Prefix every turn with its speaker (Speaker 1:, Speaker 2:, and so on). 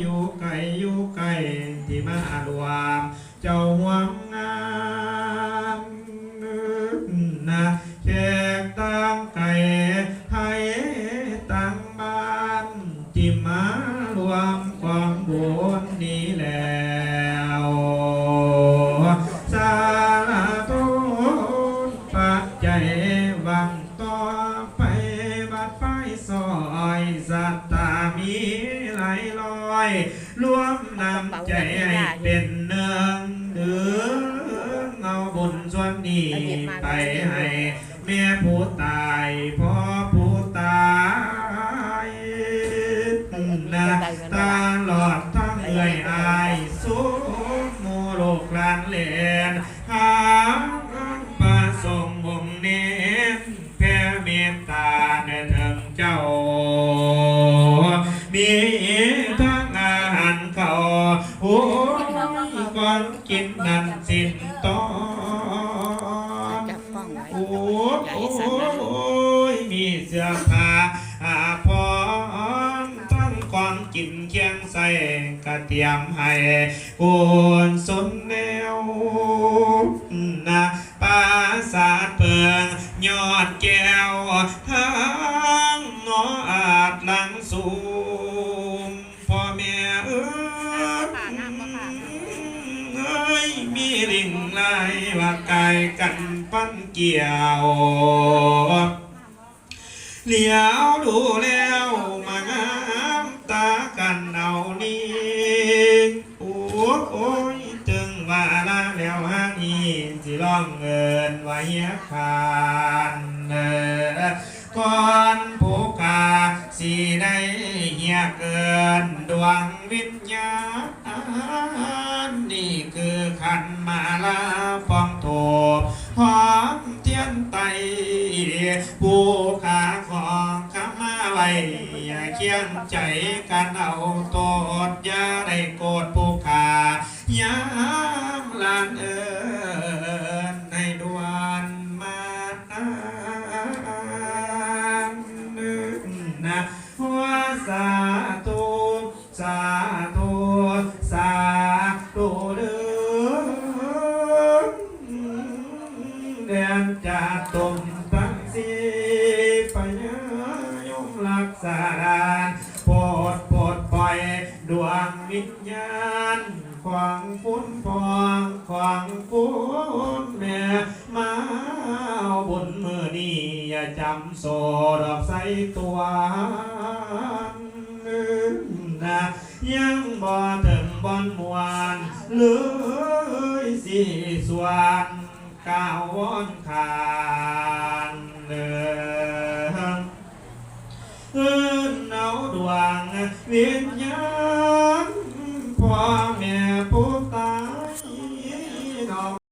Speaker 1: อยู่ไกลอยู่ไกลที่มารวงเจ้าหวงงามนะแขกตั้งไก่ให้ตั้งบ้านที่มา ไฟซอยสัตตามีไหลลอย รวมนำใจให้เป็นเนืองเดืองเอาบุญส่วนนี้ไปให้แม่ผู้ตายพ่อผู้ตายนะตาหลอดทั้งเอ่ยอาย สูงโมโลกลานเล มีทั้งอาหารเขาโอ้ยก่อนกินนั่นสินตอน
Speaker 2: จับกล้องไว้
Speaker 1: โอ้
Speaker 2: ย
Speaker 1: มีเสื้อผ้าอาพร้อมทั้งของกินเคียงใส่กระเทียมให้กุนสนแนวนะปราสาทเพิงยอดแก้ว สูงพ่อแม่เอ้ยเอ้ยมีลิงลายว่าไกายกันปั้นเกี่ยวเหลียวดูแล้วมางามตากันเอานี่โอ้โอ้ยจึงว่าละแล้วฮะนี่สิร้องเงินไว้คานเออก่ นดวงวิญญาณ นี่คือขันมาลาฟองโถหอมเทียนไตผู้ขาของขมาไว้อย่าเคียงใจกันเอาโตดอย่าได้โกรธผู้ขายา ธุสาธุเด้อเดือนจะตมตั้งสีปะยายมรักษาดานโปรดโปรดปล่อยดวงวิญญาณขวางฟุ้นฟองขวางฟุ้นแม่มาบุญมือนี้อย่าจำโซดอกใส่ตัว ยังบ่ถึงบอนมวนเลยสิสวนก้าววอนขานเดิมเอิ้นเอาดวงวิญญาณพ่อแม่ผ